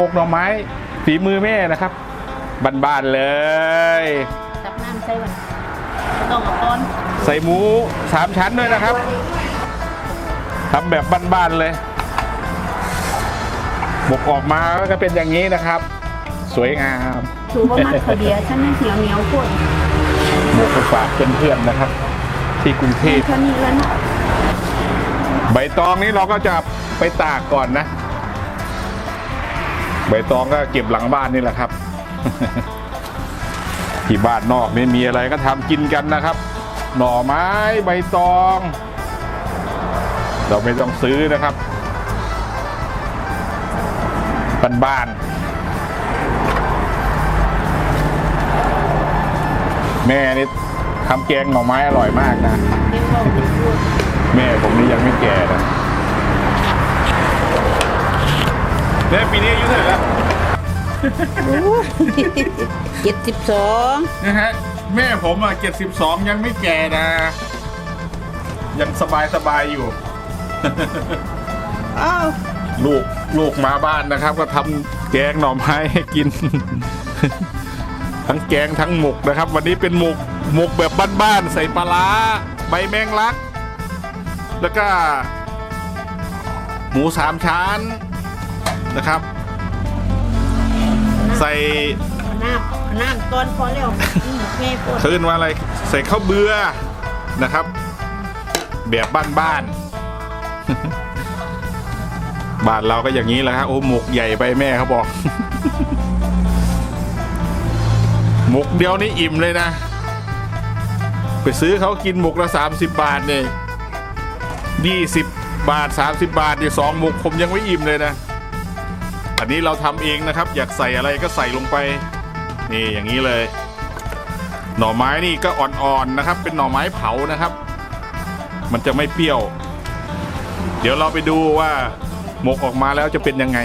ปกหน่อไม้ฝีมือแม่นะครับบ้านๆเลยตักน้ำใส่วันต้องเอาก้อนใส่หมูสามชั้นด้วยนะครับทำแบบบ้านๆเลยหมกออกมาก็เป็นอย่างนี้นะครับ สวยงามถือว่ามัดเขาเดียวฉันเหนียวเหนียวๆขวดหมกไปฝากเพื่อนๆนะครับ ที่กรุงเทพเท่านี้แล้วเนาะใบตองนี้เราก็จะไปตากก่อนนะ ใบตองก็เก็บหลังบ้านนี่แหละครับ ที่บ้านนอกนี่มีอะไรก็ทำกินกันนะครับ หน่อไม้ใบตอง เราไม่ต้องซื้อนะครับบ้านๆแม่นี่ทำแกงหน่อไม้อร่อยมากนะเรียกว่าเป็นขวดแม่ผมนี่ยังไม่แก่นะ แม่ปีนี้อายุเท่าไหร่แล้วเจ็ดสิบสองนะฮะแม่ผมอะเจ็ดสิบสองยังไม่แก่นะ ยังสบายสบายอยู่ อ้าวลูกลูกมาบ้านนะครับ ก็ทำแกงหน่อไม้ให้กิน ทั้งแกงทั้งหมกนะครับ วันนี้เป็นหมกหมกแบบบ้านๆใส่ปลาร้าใบแมงลัก แล้วก็ หมูสามชั้น นะครับ ใส่น้ำน้ำก้อนพอแล้วอืมแม่ปวดเขาเรียกว่าอะไรใส่ข้าวเบื่อนะครับ แบบบ้านๆบ้านเราก็อย่างนี้แหละครับโอ้หมกใหญ่ไปแม่เขาบอกหมกเดียวนี่อิ่มเลยนะ ไปซื้อเขากินหมกละสามสิบบาทเนี่ยยี่สิบบาทสามสิบบาทเนี่ยสองหมกผมยังไม่อิ่มเลยนะ อันนี้เราทำเองนะครับ อยากใส่อะไรก็ใส่ลงไป นี่อย่างนี้เลย หน่อไม้นี่ก็อ่อนๆนะครับ เป็นหน่อไม้เผานะครับ มันจะไม่เปรี้ยว เดี๋ยวเราไปดูว่าหมกออกมาแล้วจะเป็นยังไง